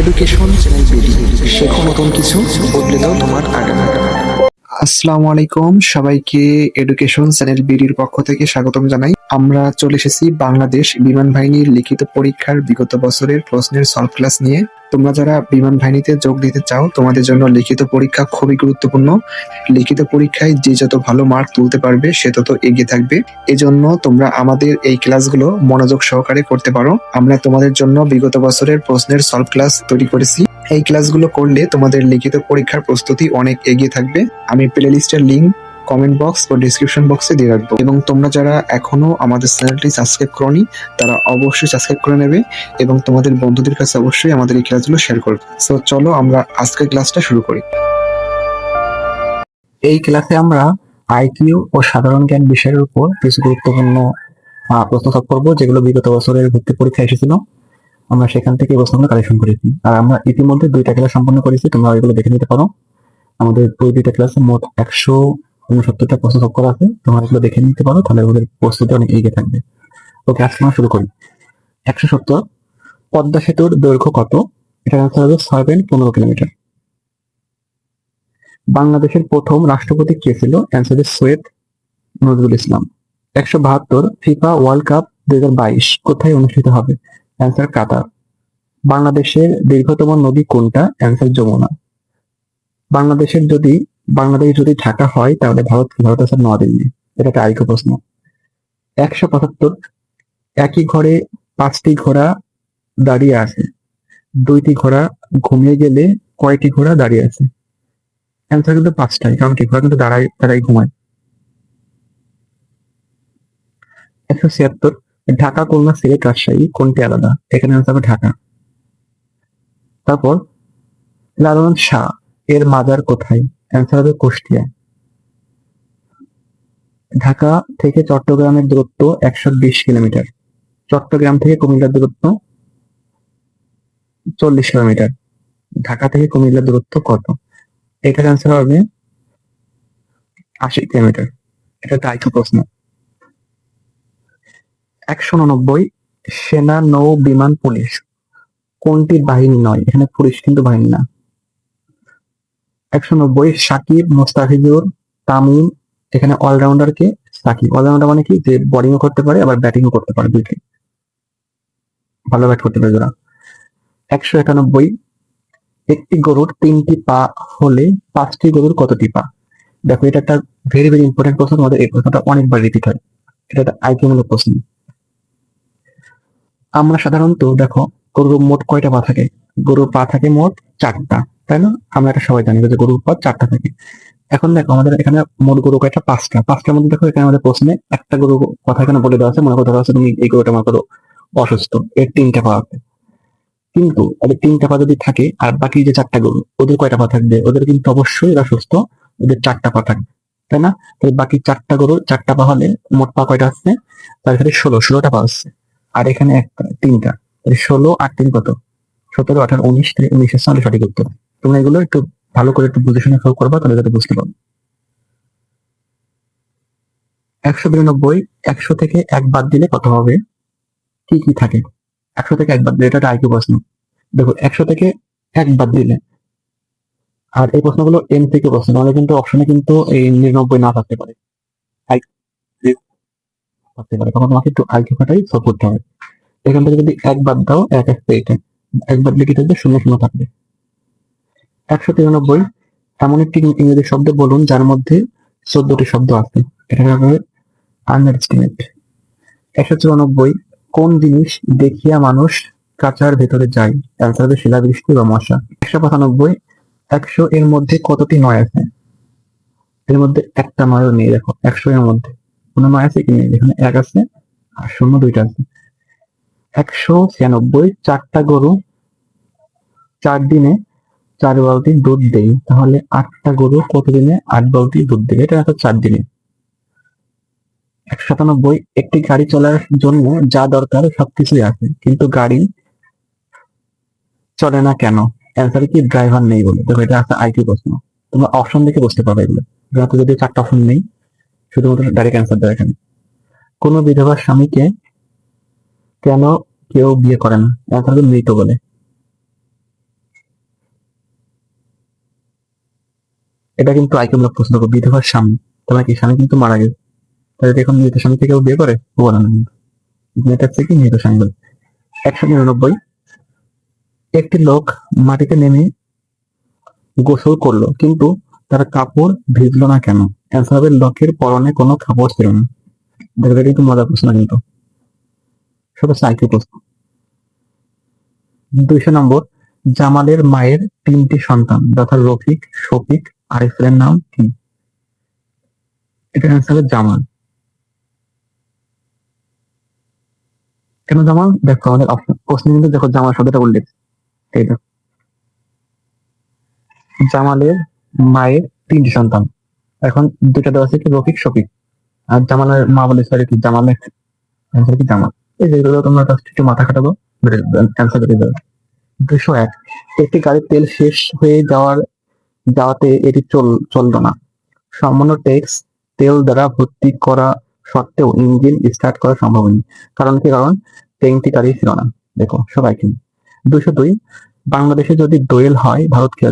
Education শেখো নতুন কিছু, বদলে দাও তোমার আগামী আসসালামু আলাইকুম, সবাইকে এডুকেশন চ্যানেল বিডির পক্ষ থেকে স্বাগতম জানাই। আমরা চলে এসেছি বাংলাদেশ বিমান বাহিনীর লিখিত পরীক্ষার বিগত বছরের প্রশ্নের সলভ ক্লাস নিয়ে। তোমরা যারা বিমান বাহিনীতে যোগ দিতে চাও, তোমাদের জন্য লিখিত পরীক্ষা খুবই গুরুত্বপূর্ণ। লিখিত পরীক্ষায় যে যত ভালো মার্ক তুলতে পারবে, সে তত এগিয়ে থাকবে। এজন্য তোমরা আমাদের এই ক্লাসগুলো মনোযোগ সহকারে করতে পারো। আমরা তোমাদের জন্য বিগত বছরের প্রশ্নের সলভ ক্লাস তৈরি করেছি। এই ক্লাসগুলো করলে তোমাদের লিখিত পরীক্ষার প্রস্তুতি অনেক এগিয়ে থাকবে। আমি প্লে লিস্টের লিঙ্ক কমেন্ট বক্স বা ডিসক্রিপশন বক্সে দিয়ে রাখব। এবং তোমরা যারা এখনও আমাদের চ্যানেলটি সাবস্ক্রাইব করনি, তারা অবশ্যই সাবস্ক্রাইব করে নেবে এবং তোমাদের বন্ধুদের কাছে অবশ্যই আমাদের এই ক্লাসগুলো শেয়ার করবে। সো চলো আমরা আজকের ক্লাসটা শুরু করি। এই ক্লাসে আমরা আইকিউ ও সাধারণ জ্ঞান বিষয়ের উপর কিছু গুরুত্বপূর্ণ প্রশ্ন সলভ করব, যেগুলো বিগত বছরের ভর্তি পরীক্ষা এসেছিল। আমরা সেখান থেকে প্রশ্নগুলো কালেকশন করেছি। আর আমরা ইতিমধ্যে দুইটা ক্লাস সম্পন্ন করেছি, তোমরা এগুলো দেখে নিতে পারো। আমাদের ওই দুইটা ক্লাসে মোট একশো উনসত্তরটা প্রশ্ন করা আছে, তোমরা এগুলো দেখে নিতে পারো, তাহলে ওদের প্রস্তুতি অনেক এগিয়ে থাকবে। ওকে, আজকে আমরা শুরু করি। একশো সত্তর, পদ্মা সেতুর দৈর্ঘ্য কত? আনসার হবে ছয় পয়েন্ট পনেরো কিলোমিটার বাংলাদেশের প্রথম রাষ্ট্রপতি কে ছিল? অ্যান্সার সৈয়দ নজরুল ইসলাম একশো বাহাত্তর, ফিফা ওয়ার্ল্ড কাপ দুই হাজার বাইশ, কোথায় অনুষ্ঠিত হবে? Answer Qatar. বাংলাদেশের দীর্ঘতম নদী কোনটা? অ্যান্সার যমুনা। বাংলাদেশের যদি বাংলাদেশ যদি ঢাকা হয়, তাহলে ভারত ভারত আছে নয়াদিল্লি এটা একটা আইকো প্রশ্ন। একশো পঁচাত্তর, একই ঘরে পাঁচটি ঘোড়া দাঁড়িয়ে আছে। দুইটি ঘোড়া ঘুমিয়ে গেলে কয়টি ঘোড়া দাঁড়িয়ে আছে? অ্যান্সার কিন্তু পাঁচটাই, কারণ কি ঘোড়া কিন্তু দাঁড়াই দাঁড়াই ঘুমায়। একশো ছিয়াত্তর, ঢাকা, খুলনা, সিলেট, রাজশাহী, কোনটি আলাদা? এখানে অ্যান্সার হবে ঢাকা। তারপর, লালন শাহ, এর মাজার কোথায়? অ্যান্সার হবে কুষ্টিয়া। ঢাকা থেকে চট্টগ্রামের দূরত্ব একশো বিশ কিলোমিটার। চট্টগ্রাম থেকে কুমিল্লার দূরত্ব চল্লিশ কিলোমিটার। ঢাকা থেকে কুমিল্লার দূরত্ব কত? এটার অ্যান্সার হবে আশি কিলোমিটার। এটা আইকো প্রশ্ন। একশো উননব্বই সেনা নৌ বিমান পুলিশ। কোনটি বাহিনী নয়? এখানে পুলিশ কিন্তু বাহিনী না। একশো নব্বই সাকিব মোস্তাফিজুর, তামিম, এখানে অলরাউন্ডার কে সাকিব অলরাউন্ডার মানে কি? যে বোলিংও করতে পারে, আবার ব্যাটিংও করতে পারে দুইটাই ভালো ব্যাট করতে পারে যারা। একশো একানব্বই একটি গরুর তিনটি পা হলে পাঁচটি গরুর কতটি পা? দেখো, এটা একটা ভেরি ভেরি ইম্পর্টেন্ট প্রশ্ন। আমাদের এই প্রশ্নটা অনেকবার রিপিট হয়। এটা একটা আইকিউমূলক প্রশ্ন। আমরা সাধারণত, দেখো, গরুর মোট কয়টা পা থাকে? গরুর পা থাকে মোট চারটা। তাই না? আমরা এটা সবাই জানি যে গরুর পা চারটা থাকে। এখন দেখো আমাদের এখানে মোট গরু কয়টা? পাঁচটা। পাঁচটার মধ্যে দেখো এখানে আমাদের প্রশ্নে একটা গরু কথা এখানে বলে দেওয়া আছে। মনে করো আছে তুমি এই গরুটা মনে করো অসুস্থ, এর তিনটা পা আছে। কিন্তু ওদের তিনটা পা যদি থাকে, আর বাকি যে চারটা গরু, ওদের কয়টা পা থাকবে? ওদের কিন্তু অবশ্যই এরা সুস্থ, ওদের চারটা পা থাকবে। তাই না? তাহলে বাকি চারটা গরু, চারটা পা হলে মোট পা কয়টা আসছে? তার এখানে ষোলো, ষোলোটা পা আসছে। আর এখানে একটা, তিনটা। ষোলো, আট, তিন কত? সতেরো, আঠারো, উনিশ উনিশের সালে সঠিক উত্তর। তোমরা এগুলো একটু ভালো করে একটু বুঝে শুনে খেয়াল করবা, তাহলে যাতে বুঝতে পারবে। একশো বিরানব্বই, একশো থেকে এক বাদ দিলে কত হবে? কি কি থাকে? একশো থেকে এক বাদ দিলে, এটা আইকিউ প্রশ্ন। দেখো, একশো থেকে এক বাদ দিলে, আর এই প্রশ্নগুলো এম থেকে প্রশ্ন নাহলে কিন্তু অপশনে কিন্তু এই নিরানব্বই না থাকতে পারে। থাকতে পারে, তখন তোমাকে একটু আইকিউ খাটাই সলভ করতে হবে। এখান থেকে যদি এক বাদ দাও, এক আসবে এটা এক বাদ লিখে থাকবে? শূন্য শূন্য থাকবে। একশো তিরানব্বই, এমন একটি ইংরেজি শব্দ বলুন যার মধ্যে চোদ্দটি শব্দ আছে। একশো চুরানব্বই, কোন জিনিস দেখিয়া মানুষ কাঁচার ভেতরে যায়? অ্যান্সার হবে শিলাবৃষ্টি বা মশা। একশো পঁচানব্বই, একশো এর মধ্যে কতটি নয় আছে? এর মধ্যে একটা নয়ও নেই, দেখো, একশো এর মধ্যে। কোনো নয় আছে কি নেই? এখানে এক আছে, আর শূন্য দুইটা আছে। একশো ছিয়ানব্বই, চারটা গরু চার দিনে চার বালতি দুধ দেই, তাহলে আটটা গরু কত দিনে আট বালতি দুধ দেবে। এটা হচ্ছে চার দিনে। একশো সাতানব্বই একটি গাড়ি চলার জন্য যা দরকার সবকিছুই আছে, কিন্তু গাড়ি চলে না কেন? অ্যান্সার কি ড্রাইভার নেই বলে? দেখো, এটা একটা আইটি প্রশ্ন। তোমরা অপশন দেখে বুঝতে পারবে এগুলো। এখানে যদি চারটা অপশন নেই, শুধুমাত্র ডাইরেক্ট অ্যান্সার দেয় এখানে। কোনো বিধবার স্বামীকে কেন কেউ বিয়ে করে না? অ্যান্সার মৃত বলে। এটা কিন্তু আইকিউমূলক প্রশ্ন করব বিধবার স্বামী। তোমার কি স্বামী কিন্তু মারা গেছে। তাহলে এখন মৃত স্বামী থেকে বিয়ে করে? বলে না মেয়েটার থেকে মৃত স্বামী বলে একশো নিরানব্বই। একটি লোক মাটিতে নেমে গোসল করল, কিন্তু তার কাপড় ভিজলো না কেন? অ্যান্সার হবে, লোকের পরনে কোনো কাপড় ছিল না। দেখবে কিন্তু মজার প্রশ্ন কিন্তু। সব সাইকেল প্রশ্ন। দুইশো নম্বর, জামালের মায়ের তিনটি সন্তান, যথা রফিক, শফিক আরিফের নাম কি? এটা অ্যান্সার জামাল। কেন জামাল? দেখো, আমাদের প্রশ্ন কিন্তু দেখো জামাল শব্দটা উল্লেখ। জামালের মায়ের তিনটি সন্তান। এখন দুটা দেওয়া আছে কি? রফিক, শফিক। আর জামালের মা বলে সরি কি? জামালের কি? জামাল। এই যেগুলো তোমরা একটু মাথা খাটাবো। দুশো এক। একটি গাড়ির তেল শেষ হয়ে যাওয়ার যাওয়াতে এটি চল চলল না। সামান্য ট্যাক্স তেল দ্বারা ভর্তি করা সত্ত্বেও ইঞ্জিন স্টার্ট করা সম্ভব হয়নি। কারণ কি? কারণ ট্যাঙ্কটি গাড়ি ছিল না। দেখো, সবাই কিনে। দুশো দুই, বাংলাদেশে যদি দোয়েল হয়, ভারত কি?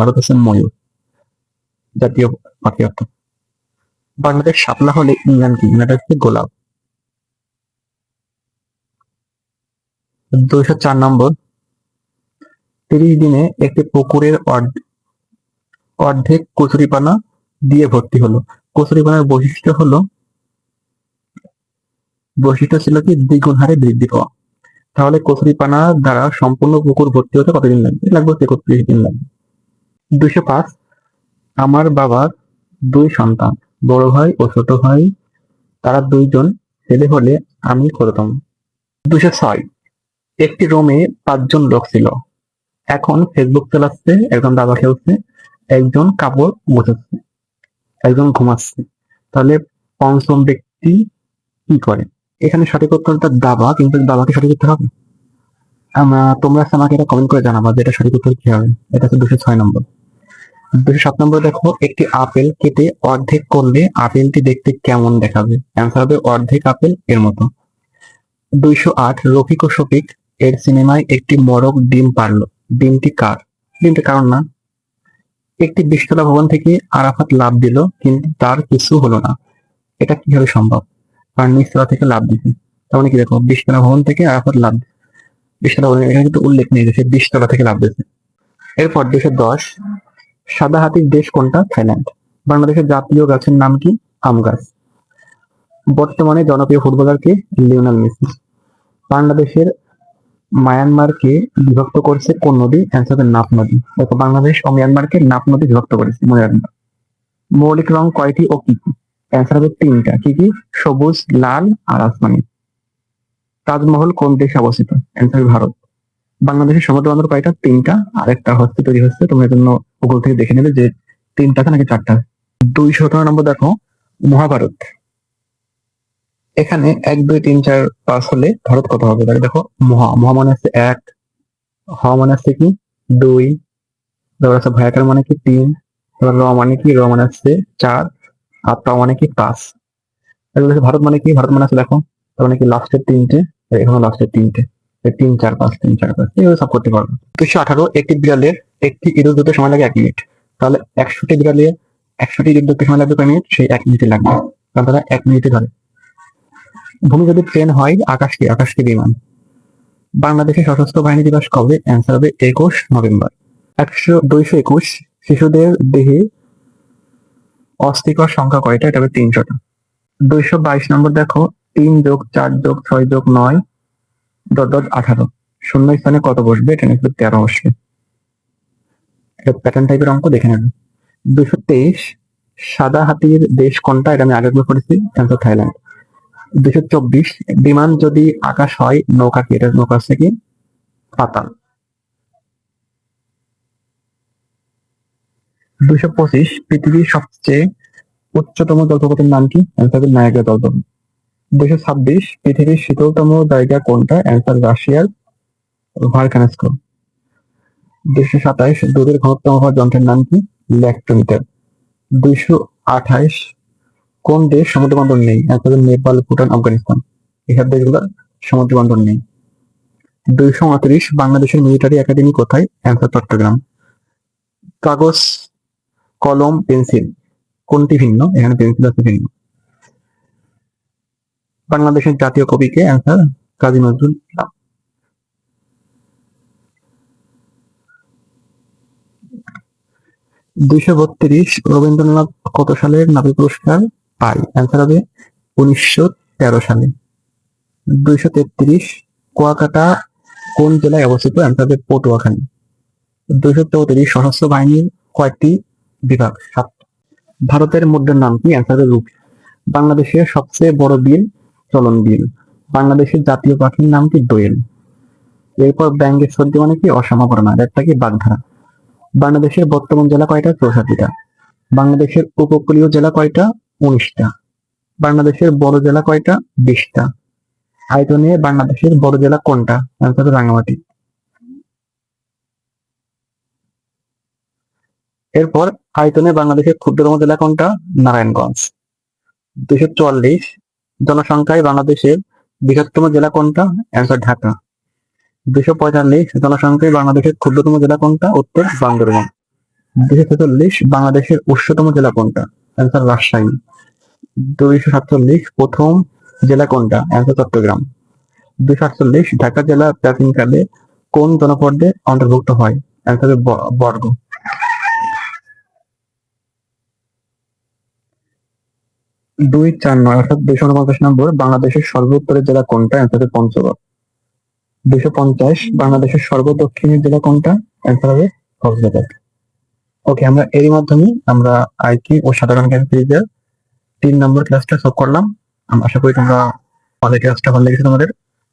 ভারত হচ্ছে ময়ূর। জাতীয় পাখি অর্থ বাংলাদেশ শাপলা হলে ইংল্যান্ড কি? ইংল্যান্ড হচ্ছে গোলাপ। দুইশো চার নম্বর তিরিশ দিনে একটি পুকুরের অর্ধ- অর্ধেক কচুরিপানা দিয়ে ভর্তি হলো। কচুরিপানার বৈশিষ্ট্য হলো, বৈশিষ্ট্য ছিল কি? দ্বিগুণ হারে বৃদ্ধি পাওয়া। তাহলে কচুরিপানা দ্বারা সম্পূর্ণ পুকুর ভর্তি হতে কতদিন লাগবে? লাগবে একত্রিশ দিন লাগবে। দুইশো পাঁচ, আমার বাবার দুই সন্তান, বড় ভাই ও ছোট ভাই, তারা দুইজন ছেলে হলে আমি কততম দুশো ছয়, একটি রুমে পাঁচজন লোক ছিল। এখন ফেসবুক চালাচ্ছে একজন দাবা খেলছে, একজন কাপড় গোছাচ্ছে, একজন ঘুমাচ্ছে। তাহলে পঞ্চম ব্যক্তি কি করে? এখানে সঠিক উত্তরটা দাবা, কিন্তু দাবাকে সঠিক উত্তর হবে? আমরা, তোমরা আমাকে এটা কমেন্ট করে জানাবা যে এটা সঠিক উত্তর কি হবে এটা হচ্ছে দুশো ছয় নম্বর। দুশো সাত নম্বর দেখো, একটি আপেল কেটে অর্ধেক করলে আপেলটি দেখতে কেমন দেখাবে? অ্যান্সার হবে অর্ধেক আপেল এর মতো। দুইশো আট রফিক ও শফিক এর সিনেমায় একটি মরক ডিম পারল। ডিমটি কার? ডিমটি কারণ না? একটি বিশতলা ভবন থেকে আরাফাত লাভ দিল, কিন্তু তার কিছু হলো না। এটা কীভাবে সম্ভব? কারণ নিচতলা থেকে লাভ দিছে তার মানে কি দেখো বিশতলা ভবন থেকে আরাফাত লাভ দিছে। বিশতলা ভবন এখানে কিন্তু উল্লেখ নেই যে বিশতলা থেকে লাভ দিয়েছে। এরপর দুশো দশ, সাদা হাতির দেশ কোনটা? থাইল্যান্ড। বাংলাদেশের জাতীয় গাছের নাম কি? আম গাছ। বর্তমানে জনপ্রিয় ফুটবলার কে? Lionel Messi. বাংলাদেশের মায়ানমারকে বিভক্ত করেছে কোন নদী? অ্যান্সার হবে নাফ নদী। দেখো, বাংলাদেশ ও মিয়ানমারকে নাফ নদী বিভক্ত করেছে, মনে রাখবে। মৌলিক রং কয়টি ও কি কি? অ্যান্সার হবে তিনটা। কি কি? সবুজ, লাল আর আসমানি। তাজমহল কোন দেশে অবস্থিত? অ্যান্সার ভারত। বাংলাদেশের সমুদ্র বন্দর কয়টা? তিনটা। আর একটা হচ্ছে তৈরি হচ্ছে, তোমরা জন্য গুগল থেকে দেখে নেবে যে তিনটা নাকি চারটা দুই সতেরো নম্বর দেখো, মহাভারত। এখানে এক, দুই, তিন, চার, পাঁচ হলে ভারত কত হবে? তাহলে দেখো, মহা মহা মানে হচ্ছে এক, হ মানে হচ্ছে কি? দুই, তারপর আছে ভয়াকার মানে কি? তিন, তারপর র মানে কি? র মানে হচ্ছে চার, আর ত মানে কি? পাঁচ। হচ্ছে ভারত মানে কি? ভারত মানে আছে দেখো, তার মানে কি? লাস্টের তিনটে এখানে লাস্টের তিনটে। তিন, চার, পাঁচ, তিন, চার, পাঁচ এইভাবে সব করতে পারব। দুশো আঠারো একটি বিড়ালের একটি ইঁদুর দুটো সময় লাগে এক মিনিট। তাহলে একশোটি বিড়ালের একশোটি ইঁদুর দুটো সময় লাগবে কয় মিনিট? সেই এক মিনিটে লাগবে। কারণ তারা এক মিনিটে ধরে। ভূমি যদি ট্রেন হয়, আকাশ কি? আকাশ কি বিমান? বাংলাদেশের সশস্ত্র বাহিনী দিবস কবে? অ্যান্সার হবে একুশ নভেম্বর। একশো দুইশো একুশ শিশুদের দেহে অস্থিকর সংখ্যা কয়টা? এটা হবে তিনশোটা। দুইশো বাইশ নম্বর দেখো, তিন যোগ চার যোগ ছয় যোগ নয় ডট ডট আঠারো। শূন্য স্থানে কত বসবে? এটা নিয়ে তেরো বসবে। এটা প্যাটার্ন টাইপের অঙ্ক দেখে নেবে। দুশো তেইশ, সাদা হাতির দেশ কোনটা? এটা আমি আগের করেছি অ্যান্সার থাইল্যান্ড। চব্বিশ, বিমান যদি আকাশ হয়, নৌকা কি? এটা নৌকা হচ্ছে কি? পাতাল। দুশো পঁচিশ, পৃথিবীর সবচেয়ে উচ্চতম জলপ্রপাতের নাম কি? অ্যান্সার নায়াগ্রা জলপ্রপাত। দুশো ছাব্বিশ, পৃথিবীর শীতলতম জায়গা কোনটা? অ্যান্সার রাশিয়ার ভারকানাস্কো দুশো সাতাইশ, দুধের ঘনত্ব যন্ত্রের নাম কি? ল্যাক্টোমিটার দুইশো আঠাইশ কোন দেশ সমুদ্র বন্দর নেই? অ্যান্সার নেপাল, ভুটান, আফগানিস্তান। এসব দেশগুলো সমুদ্র বন্দর নেই। দুইশো উনত্রিশ বাংলাদেশের মিলিটারি একাডেমি কোথায়? অ্যান্সার চট্টগ্রাম। কাগজ, কলম, পেন্সিল। কোনটি ভিন্ন? এখানে পেন্সিল আছে ভিন্ন। বাংলাদেশের জাতীয় কবিকে অ্যান্সার কাজী নজরুল ইসলাম। দুইশো বত্রিশ রবীন্দ্রনাথ কত সালের নাবি পুরস্কার? পায় অ্যান্সার হবে উনিশশো তেরো সালে। দুইশো তেত্রিশ কুয়াকাটা কোন জেলায় অবস্থিত? অ্যান্সার হবে পটুয়াখালী। দুইশো চৌত্রিশ সশস্ত্র বাহিনীর কয়েকটি বিভাগ? সাত। ভারতের মুদ্রার নাম কি? অ্যান্সার হবে রুপি। বাংলাদেশের সবচেয়ে বড় বিল, চলন বিল। বাংলাদেশের জাতীয় পাখির নাম কি? দোয়েল। এরপর ব্যাঙ্গের সর্দি মানে কি? অসমাবরণা একটা কি? বাগধারা। বাংলাদেশের বর্তমান জেলা কয়টা? চৌষট্টিটা। বাংলাদেশের উপকূলীয় জেলা কয়টা? উনিশটা। বাংলাদেশের বড় জেলা কয়টা? বিশটা। আয়তনে বাংলাদেশের বড় জেলা কোনটা? হবে রাঙামাটি এরপর আয়তনে বাংলাদেশের ক্ষুদ্রতম জেলা কোনটা? নারায়ণগঞ্জ। দুশো চুয়াল্লিশ। জনসংখ্যায় বাংলাদেশের বৃহত্তম জেলা কোনটা? অ্যান্সার ঢাকা। দুশো পঁয়তাল্লিশ। জনসংখ্যায় বাংলাদেশের ক্ষুদ্রতম জেলা কোনটা? উত্তর বান্দরবান। দুশো ছেচল্লিশ। বাংলাদেশের উচ্চতম জেলা কোনটা? অ্যান্সার রাজশাহী। দুইশো সাতচল্লিশ প্রথম জেলা কোনটা? অ্যান্সার চট্টগ্রাম। দুইশো আটচল্লিশ ঢাকা জেলা প্রাচীনকালে কোন জনপদে অন্তর্ভুক্ত হয়? অ্যান্সার বর্গ। দুই চার নয়, অর্থাৎ দুইশো উনপঞ্চাশ নম্বর বাংলাদেশের সর্বোত্তরের জেলা কোনটা? অ্যান্সার পঞ্চগড়। দুইশো পঞ্চাশ বাংলাদেশের সর্বদক্ষিণের জেলা কোনটা? অ্যান্সার হবে কক্সবাজার। ওকে, আমরা এরই মাধ্যমে আমরা আইকি ও সাধারণ জ্ঞান তিন নম্বর ক্লাসটা সলভ করলাম। আমি আশা করি তোমরা আমাদের ক্লাসটা ভালো লেগেছে তোমাদের।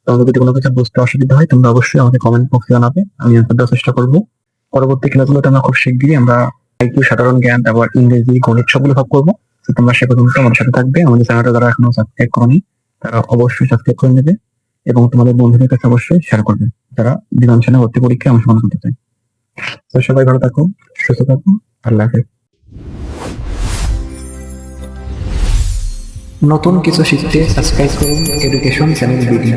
তোমাদের যদি কোনো কিছু বুঝতে অসুবিধা হয়, তোমরা অবশ্যই আমাকে কমেন্ট বক্সে জানাবে। আমি অ্যান্সার দেওয়ার চেষ্টা করব। পরবর্তী ক্লাসগুলোতে আমরা খুব শিগগিরই আমরা আইকিউ সাধারণ জ্ঞান তারপর ইংরেজি গণিত সবগুলো সব করব তোমরা সে পর্যন্ত আমাদের সাথে থাকবে। আমাদের চ্যানেলটা যারা এখনও সাবস্ক্রাইব করনি, তারা অবশ্যই সাবস্ক্রাইব করে নেবে এবং তোমাদের বন্ধুদের কাছে অবশ্যই শেয়ার করবে। যারা বিমান সেনা ভর্তি পরীক্ষায় অংশগ্রহণ করতে চায়। তো সবাই ভালো থাকো, সুস্থ থাকো, আল্লাহ হাফেজ। নতুন কিছু শিখতে সাবস্ক্রাইব করুন এডুকেশন চ্যানেল ভিডিও